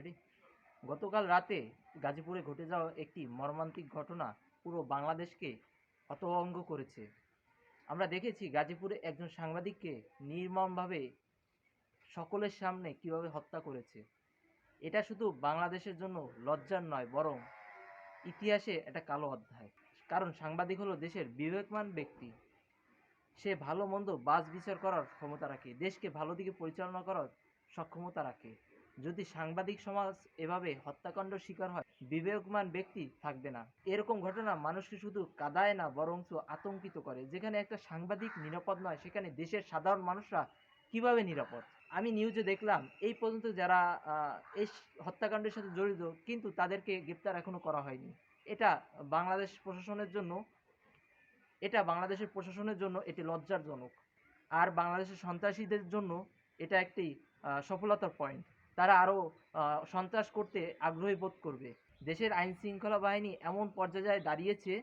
Ready গতকাল রাতে গাজীপুরে ঘটে যাওয়া একটি মর্মান্তিক ঘটনা পুরো বাংলাদেশকে হতভম্ব করেছে। আমরা দেখেছি গাজীপুরে একজন সাংবাদিককে নির্মমভাবে সকলের সামনে কীভাবে হত্যা করেছে। এটা শুধু বাংলাদেশের জন্য লজ্জার নয়, বরং ইতিহাসে একটা কালো অধ্যায়। কারণ সাংবাদিক হলো দেশের বিবেকমান ব্যক্তি। সে ভালো মন্দ বাজ বিচার করার ক্ষমতা রাখে, দেশকে ভালো দিকে পরিচালনা করার সক্ষমতা রাখে। যদি সাংবাদিক সমাজ এভাবে হত্যাকাণ্ড শিকার হয় বিবেকমান ব্যক্তি থাকবে না। এরকম ঘটনা মানুষকে শুধু কাদায় না, বরঞ্চ আতঙ্কিত করে। যেখানে একটা সাংবাদিক নিরাপদ নয়, সেখানে দেশের সাধারণ মানুষরা কীভাবে নিরাপদ? আমি নিউজে দেখলাম, এই পর্যন্ত যারা এই হত্যাকাণ্ডের সাথে জড়িত, কিন্তু তাদেরকে গ্রেপ্তার এখনও করা হয়নি। এটা বাংলাদেশ প্রশাসনের জন্য, এটা বাংলাদেশের প্রশাসনের জন্য এটি লজ্জাজনক আর বাংলাদেশের সন্ত্রাসীদের জন্য এটা একটি সফলতার পয়েন্ট তারা আরও সন্ত্রাস করতে আগ্রহী বোধ করবে। দেশের আইন শৃঙ্খলা বাহিনী এমন পর্যায়ে দাঁড়িয়েছে,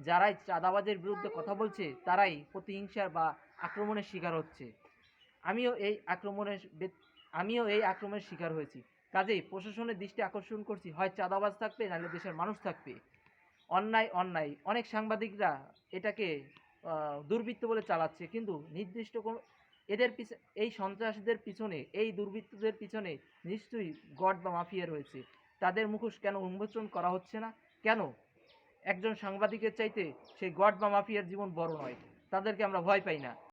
যারাই চাঁদাবাজের বিরুদ্ধে কথা বলছে, তারাই প্রতিহিংসার বা আক্রমণের শিকার হচ্ছে। আমিও এই আক্রমণের আমিও এই আক্রমণের শিকার হয়েছি। কাজেই প্রশাসনের দৃষ্টি আকর্ষণ করছি, হয় চাঁদাবাজ থাকবে, নাহলে দেশের মানুষ থাকবে। অন্যায় অন্যায়। অনেক সাংবাদিকরা এটাকে দুর্বৃত্ত বলে চালাচ্ছে, কিন্তু নির্দিষ্ট কোনো এদের পিছনে এই সন্ত্রাসীদের পিছনে, এই দুর্বৃত্তদের পিছনে নিশ্চয়ই গড বা মাফিয়া রয়েছে। তাদের মুখোশ কেন উন্মোচন করা হচ্ছে না? কেন? একজন সাংবাদিকের চাইতে সেই গড বা মাফিয়ার জীবন বড় নয়। তাদেরকে আমরা ভয় পাই না।